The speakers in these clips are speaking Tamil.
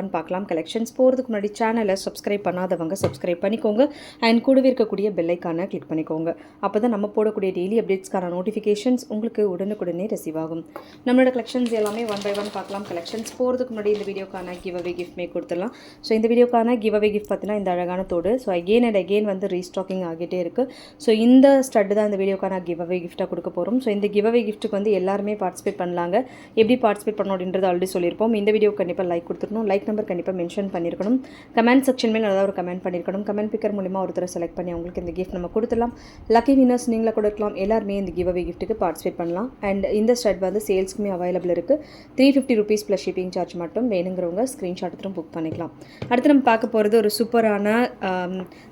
ஒன் பார்க்கலாம். கலெக்ஷன்ஸ் போகிறதுக்கு முன்னாடி சேனலை சப்ஸ்கிரைப் பண்ணாதவங்க சப்ஸ்கிரைப் பண்ணிக்கோங்க. அண்ட் கூடவே இருக்கக்கூடிய பெல்லைக்கான கிளிக் பண்ணிக்கோங்க. அப்போ தான் நம்ம போடக்கூடிய டெய்லி அப்டேட்ஸ்க்கான நோட்டிஃபிகேஷன்ஸ் உங்களுக்கு உடனுக்குடனே ரிசீவ் ஆகும். நம்மளோட கலெக்ஷன்ஸ் எல்லாமே ஒன் பை ஒன் பார்க்கலாம். கலெக்ஷன்ஸ் போகிறதுக்கு முன்னாடி இந்த வீடியோக்கான கிவ் அவே கிஃப்ட் மே கொடுத்துடலாம். ஸோ இந்த வீடியோக்கான கிவ் அவே கிஃப்ட் பார்த்தீங்கன்னா இந்த அழகான தோடு. ஸோ அகெயின் அண்ட் அகெயின் வந்து ரீஸ்டாக்கிங் ஆகிட்டே இருக்குது ஸோ இந்த ஸ்டட்டு தான் இந்த வீடியோக்கான கிவ் அவே கிஃப்ட்டாக கொடுக்க போகிறோம் ஸோ இந்த கிவ் அவே கிஃப்ட்டுக்கு வந்து எல்லாருமே பார்ட்டிசிபேட் பண்ணலாங்க. எப்படி பார்ட்டிசிபேட் பண்ணணும் அப்படின்றது ஆல்ரெடி சொல்லியிருப்போம். இந்த வீடியோ கண்டிப்பாக லைக் கொடுத்துருணும் லைக் நம்பர் கண்டிப்பாக மென்ஷன் பண்ணியிருக்கணும் கமெண்ட் செக்ஷன் மேலே ஒரு கமெண்ட் பண்ணியிருக்கணும் கமெண்ட் பிக்கர் மூலிமா ஒருத்தரை செலக்ட் பண்ணி அவங்களுக்கு இந்த கிஃப்ட் நம்ம கொடுத்துடலாம். லக்கி வினர்ஸ் நீங்களாக கொடுக்கலாம் எல்லாருமே இந்த கிவ் அவே கிஃப்ட்டுக்கு பார்ட்டிசிபேட் பண்ணலாம். அண்ட் இந்த ஸ்டட் வந்து சேல்ஸ்க்குமே அவைலபிள் இருக்குது three fifty rupees plus shipping charge மட்டும் வேணுங்கிறவங்க ஸ்க்ரீன்ஷாட் எடுத்துகிட்டு புக் பண்ணிக்கலாம். அடுத்து நம்ம பார்க்க போகிறது ஒரு சூப்பரான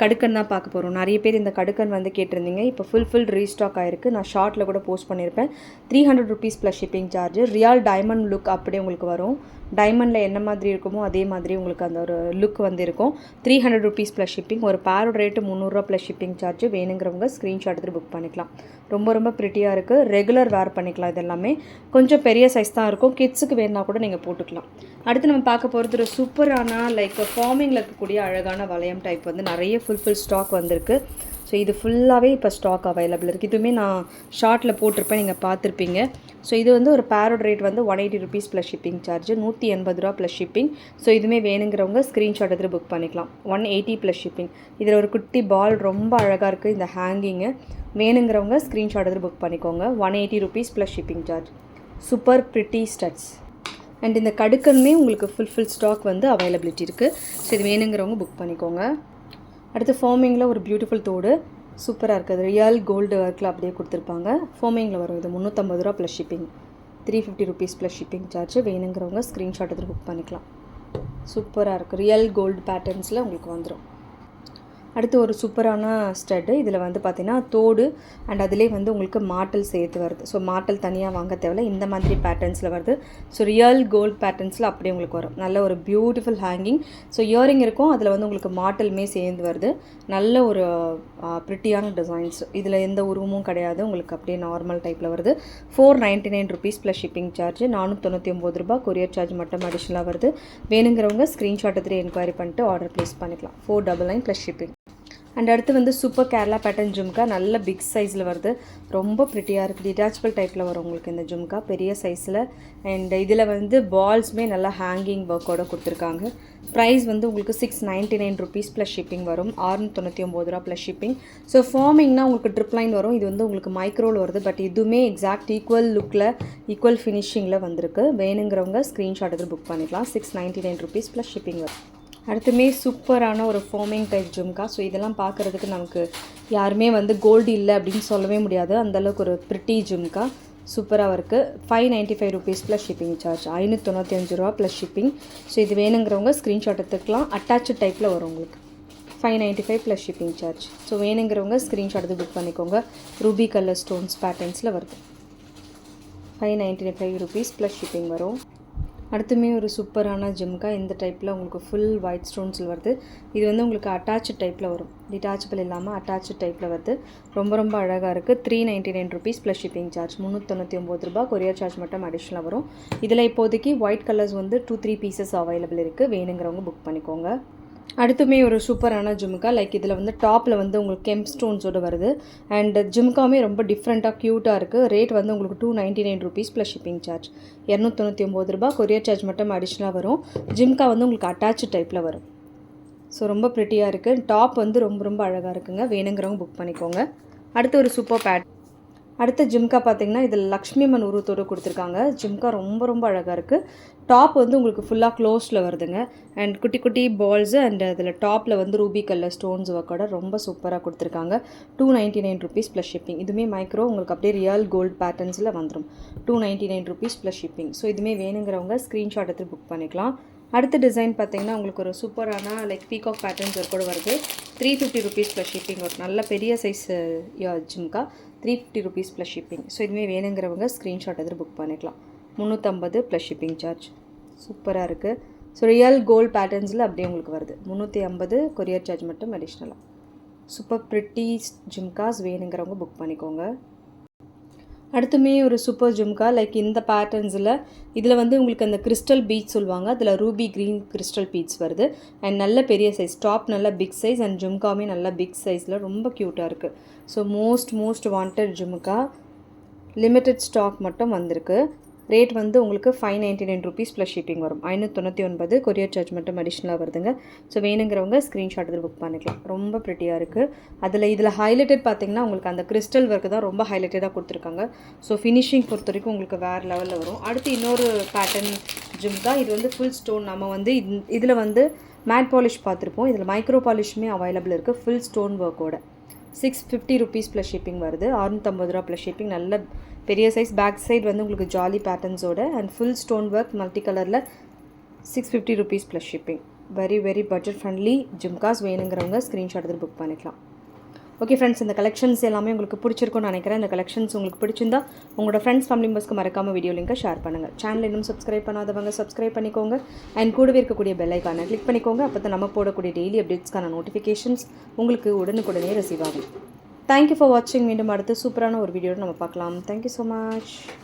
கடுக்கன் தான் பார்க்க போகிறோம் நிறைய பேர் இந்த கடுக்கன் வந்து கேட்டிருந்தீங்க. இப்போ ஃபுல் ஃபுல் ரீஸ்டாக் ஆயிருக்கு. நான் ஷார்ட்டில் கூட போஸ்ட் பண்ணியிருப்பேன் three hundred rupees plus shipping charge real diamond look அப்படியே உங்களுக்கு வரும். டைமண்டில் என்ன மாதிரி இருக்குமோ அதே மாதிரி உங்களுக்கு அந்த ஒரு லுக் வந்து இருக்கும் three hundred rupees plus shipping ஒரு பேரோட ரேட்டு முந்நூறுரூவா ப்ளஸ் ஷிப்பிங் சார்ஜ் வேணுங்கிறவங்க ஸ்க்ரீன்ஷாட் எடுத்துகிட்டு புக் பண்ணிக்கலாம். ரொம்ப ரொம்ப ப்ரிட்டியாக இருக்குது ரெகுலர் வேர் பண்ணிக்கலாம் இது எல்லாமே கொஞ்சம் பெரிய சைஸ் தான் இருக்கும். கிட்ஸுக்கு வேணா கூட நீங்கள் போட்டுக்கலாம். அடுத்து நம்ம பார்க்க போகிறது ஒரு சூப்பரான லைக் ஃபார்மிங்கில் இருக்கக்கூடிய அழகான வளையம் டைப் வந்து நிறைய ஃபுல்ஃபில் ஸ்டாக் வந்திருக்கு. ஸோ இது ஃபுல்லாகவே இப்போ ஸ்டாக் அவைலபிள் இருக்குது இதுவுமே நான் ஷார்ட்டில் போட்டிருப்பேன். நீங்கள் பார்த்துருப்பீங்க. ஸோ இது வந்து ஒரு பேரோட ரேட் வந்து one eighty rupees plus shipping charge நூற்றி எண்பது ரூபா ப்ளஸ் ஷிப்பிங் ஸோ இதுவுமே வேணுங்கிறவங்க ஸ்க்ரீன்ஷாட் எடுத்து புக் பண்ணிக்கலாம். ஒன் எயிட்டி ப்ளஸ் ஷிப்பிங் இதில் ஒரு குட்டி பால் ரொம்ப அழகாக இருக்குது இந்த ஹேங்கிங்கு வேணுங்கிறவங்க ஸ்க்ரீன்ஷாட் எடுத்து புக் பண்ணிக்கோங்க. One eighty rupees plus shipping charge super pretty studs and இந்த கடுக்கனுமே உங்களுக்கு ஃபுல் ஃபுல் ஸ்டாக் வந்து அவைலபிலிட்டி இருக்குது ஸோ இது வேணுங்கிறவங்க புக் பண்ணிக்கோங்க. அடுத்து ஃபோமிங்கில் ஒரு பியூட்டிஃபுல் தோடு. சூப்பராக இருக்குது. ரியல் கோல்டு ஒர்க்கில் அப்படியே கொடுத்துருப்பாங்க. ஃபோமிங்கில் வரும் இது. முந்நூற்றம்பது ரூபா plus shipping three fifty rupees plus shipping charge வேணுங்கிறவங்க ஸ்க்ரீன்ஷாட் எடுத்து புக் பண்ணிக்கலாம். சூப்பராக இருக்குது ரியல் கோல்டு பேட்டர்ன்ஸில் உங்களுக்கு வந்துடும் அடுத்து ஒரு சூப்பரான ஸ்டட்டு. இதில் வந்து பார்த்தீங்கன்னா தோடு அண்ட் அதிலே வந்து உங்களுக்கு மாட்டல் சேர்த்து வருது. ஸோ மாட்டல் தனியாக வாங்க தேவையில்ல. இந்த மாதிரி பேட்டர்ன்ஸில் வருது. ஸோ ரியல் கோல்ட் பேட்டர்ன்ஸில் அப்படியே உங்களுக்கு வரும். நல்ல ஒரு பியூட்டிஃபுல் ஹேங்கிங் ஸோ இயரிங் இருக்கும். அதில் வந்து உங்களுக்கு மாட்டலுமே சேர்ந்து வருது. நல்ல ஒரு ப்ரிட்டியான டிசைன்ஸ் இதில் எந்த உருவமும் கிடையாது. உங்களுக்கு அப்படியே நார்மல் டைப்பில் வருது. Four ninety nine rupees plus shipping charge நானூற்றி ஒம்பது ரூபா கொரியர் சார்ஜ் மட்டும் அடிஷனலாக வருது. வேணுங்கிறவங்க ஸ்க்ரீன்ஷாட் எடுத்துகிட்டு என்கொயரி பண்ணிட்டு ஆர்டர் ப்ளேஸ் பண்ணிக்கலாம். Four double nine plus shipping and அடுத்து வந்து சூப்பர் கேரளா பேட்டர்ன் ஜும்கா நல்ல பிக் சைஸில் வருது. ரொம்ப ப்ரிட்டியாக இருக்குது டிட்டாச்சபிள் டைப்பில் வரும் உங்களுக்கு இந்த ஜும்கா பெரிய சைஸில் அண்ட் இதில் வந்து பால்ஸுமே நல்லா ஹேங்கிங் ஒர்க்கோட கொடுத்துருக்காங்க. ப்ரைஸ் வந்து உங்களுக்கு six ninety nine rupees plus shipping வரும். ஆறுநூற்றி ஒம்பது ரூபா ப்ளஸ் ஷிப்பிங் ஸோ ஃபார்மிங்னா உங்களுக்கு ட்ரிப் லைன் வரும். இது வந்து உங்களுக்கு மைக்ரோவில் வருது. பட் இதுவுமே எக்ஸாக்ட் ஈக்குவல் லுக்கில் ஈக்குவல் ஃபினிஷிங்கில் வந்திருக்கு. வேணுங்கிறவங்க ஸ்க்ரீன்ஷாட் எடுத்து புக் பண்ணிக்கலாம். Six ninety nine rupees plus shipping வரும். அடுத்துமே சூப்பரான ஒரு ஃபோமிங் டைப் ஜும்கா ஸோ இதெல்லாம் பார்க்குறதுக்கு நமக்கு யாருமே வந்து கோல்டு இல்லை அப்படின்னு சொல்லவே முடியாது. அந்தளவுக்கு ஒரு ப்ரிட்டி ஜும்கா சூப்பராக இருக்குது five ninety five rupees plus shipping charge ஐநூற்றி தொண்ணூற்றி அஞ்சு ரூபா ப்ளஸ் ஷிப்பிங் ஸோ இது வேணுங்கிறவங்க ஸ்க்ரீன்ஷாட் எடுத்துக்கலாம். அட்டாச்சு டைப்பில் வரும் உங்களுக்கு. Five ninety five plus shipping charge so வேணுங்கிறவங்க ஸ்க்ரீன்ஷாட் எடுத்து புக் பண்ணிக்கோங்க. ரூபி கலர் ஸ்டோன்ஸ் பேட்டர்ன்ஸில் வருது. Five ninety five rupees plus shipping வரும். அடுத்துமே ஒரு சூப்பரான ஜிம்கா. இந்த டைப்பில் உங்களுக்கு ஃபுல் ஒயிட் ஸ்டோன்ஸில் வருது. இது வந்து உங்களுக்கு அட்டாச்சு டைப்பில் வரும். டிட்டாச்சபிள் இல்லாமல் அட்டாச்சு டைப்பில் வருது. ரொம்ப ரொம்ப அழகாக இருக்குது three ninety nine rupees plus shipping charge முந்நூற்றி ஒம்பது ரூபா கொரியர் சார்ஜ் மட்டும் அடிஷ்னலாக வரும். இதில் இப்போதைக்கு ஒயிட் கலர்ஸ் வந்து டூ த்ரீ பீசஸ் அவைலபிள் இருக்குது வேணுங்கிறவங்க புக் பண்ணிக்கோங்க. அடுத்துமே ஒரு சூப்பரான ஜும்கா லைக் இதில் வந்து டாப்பில் வந்து உங்களுக்கு கெம்ப் ஸ்டோன்ஸோடு வருது. அண்ட் ஜும்காவுமே ரொம்ப டிஃப்ரெண்ட்டாக க்யூட்டாக இருக்குது ரேட் வந்து உங்களுக்கு two ninety nine rupees plus shipping charge இரநூத்தொண்ணூற்றி ஒம்பது ரூபா கொரியர் சார்ஜ் மட்டும் அடிஷ்னலாக வரும். ஜிம்கா வந்து உங்களுக்கு அட்டாச்சு டைப்பில் வரும். ஸோ ரொம்ப ப்ரிட்டியாக இருக்குது டாப் வந்து ரொம்ப ரொம்ப அழகாக இருக்குங்க. வேணுங்கிறவங்க புக் பண்ணிக்கோங்க. அடுத்து ஒரு சூப்பர் பேட் அடுத்த ஜிம்கா பார்த்தீங்கன்னா இதில் லக்ஷ்மி அம்மன் உருவத்தோடு கொடுத்துருக்காங்க. ஜிம்கா ரொம்ப ரொம்ப அழகாக இருக்குது டாப் வந்து உங்களுக்கு ஃபுல்லாக க்ளோஸில் வருதுங்க. அண்ட் குட்டி குட்டி பால்ஸு அண்ட் அதில் டாப்பில் வந்து ரூபி கலர் ஸ்டோன்ஸ் ஒர்க்கோட ரொம்ப சூப்பராக கொடுத்துருக்காங்க. Two ninety nine rupees plus shipping இதுவுமே மைக்ரோ உங்களுக்கு அப்படியே ரியல் கோல்டு பேட்டர்ன்ஸில் வந்துடும் two ninety nine rupees plus shipping so இதுவுமே வேணுங்கிறவங்க ஸ்க்ரீன்ஷாட் எடுத்து புக் பண்ணிக்கலாம். அடுத்த டிசைன் பார்த்தீங்கன்னா உங்களுக்கு ஒரு சூப்பரான லைக் பீகாக் பேட்டர்ன்ஸ் ஒரு கூட வருது. Three fifty rupees plus shipping ஒரு நல்ல பெரிய size jhumka. Three fifty rupees plus shipping so இதுவுமே வேணுங்கிறவங்க ஸ்க்ரீன்ஷாட் எதிர் புக் பண்ணிக்கலாம். முந்நூற்றம்பது ப்ளஸ் ஷிப்பிங் சார்ஜ் சூப்பராக இருக்குது ஸோ ரியல் கோல்ட் பேட்டர்ன்ஸில் அப்படியே உங்களுக்கு வருது. முந்நூற்றி ஐம்பது கொரியர் சார்ஜ் மட்டும் அடிஷ்னலாக சூப்பர் ப்ரிட்டி ஜிம்காஸ் வேணுங்கிறவங்க புக் பண்ணிக்கோங்க. அடுத்துமே ஒரு சூப்பர் ஜும்கா லைக் இந்த பேட்டர்ன்ஸில் இதில் வந்து உங்களுக்கு அந்த கிறிஸ்டல் பீச் சொல்லுவாங்க. அதில் ரூபி க்ரீன் கிறிஸ்டல் பீச் வருது. அண்ட் நல்ல பெரிய சைஸ் டாப் நல்ல பிக் சைஸ் அண்ட் ஜும்காவுமே நல்ல பிக் சைஸில் ரொம்ப க்யூட்டாக இருக்குது so most most wanted jhumka limited stock மட்டும் வந்திருக்கு. ரேட் வந்து உங்களுக்கு five ninety nine rupees plus shipping வரும். ஐநூற்றி ஒன்பது கொரியர் சார்ஜ் மட்டும் அடிஷ்னலாக வருதுங்க. ஸோ வேணுங்கிறவங்க ஸ்க்ரீன்ஷாட் இதில் புக் பண்ணிக்கலாம். ரொம்ப ப்ரிட்டியாக இருக்குது அதில் இதில் ஹைலைட்டட் பார்த்தீங்கன்னா உங்களுக்கு அந்த கிறிஸ்டல் ஒர்க்கு தான் ரொம்ப ஹைலைட்டடாக கொடுத்துருக்காங்க. ஸோ ஃபினிஷிங் பொறுத்த வரைக்கும் உங்களுக்கு வேறு லெவலில் வரும். அடுத்து இன்னொரு பேட்டர்ன் தான். இது வந்து ஃபுல் ஸ்டோன் நம்ம வந்து இதில் வந்து மேட் பாலிஷ் பார்த்துருப்போம். இதில் மைக்ரோ பாலிஷுமே அவைலபிள் இருக்குது full stone ஒர்க்கோட six fifty rupees plus shipping வருது. அறுநூற்றம்பது ரூபா ப்ளஸ் ஷிப்பிங் நல்ல பெரிய சைஸ் பேக் சைடு வந்து உங்களுக்கு jali பேட்டர்ன்ஸோட and full stone work multi கலரில் six fifty rupees plus shipping very very budget friendly jhumkas வேணுங்கிறவங்க ஸ்க்ரீன்ஷாட் எடுத்து புக் பண்ணிக்கலாம். ஓகே ஃப்ரெண்ட்ஸ் இந்த கலெக்ஷன்ஸ் எல்லாமே உங்களுக்கு பிடிச்சிருக்கும்னு நினைக்கிறேன். இந்த கலெக்ஷன்ஸ் உங்களுக்கு பிடிச்சிருந்தா உங்களோட ஃப்ரெண்ட்ஸ் ஃபேமிலி மெம்பர்ஸ்க்கு மறக்காமல் வீடியோ லிங்கை ஷேர் பண்ணுங்கள் சேனல் இன்னும் சப்ஸ்கிரைப் பண்ணாதவங்க சப்ஸ்கிரைப் பண்ணிக்கோங்க. அண்ட் கூடவே இருக்கக்கூடிய பெல் ஐக்கானை கிளிக் பண்ணிக்கோங்க. அப்போ தான் நம்ம போடக்கூடிய டெய்லி அப்டேட்ஸ்க்கான நோட்டிஃபிகேஷன்ஸ் உங்களுக்கு உடனுக்குடனே ரிசீவ் ஆகும். தேங்க்யூ ஃபார் வாட்சிங் மீண்டும் அடுத்து சூப்பரான ஒரு வீடியோ நம்ம பார்க்கலாம். Thank you so much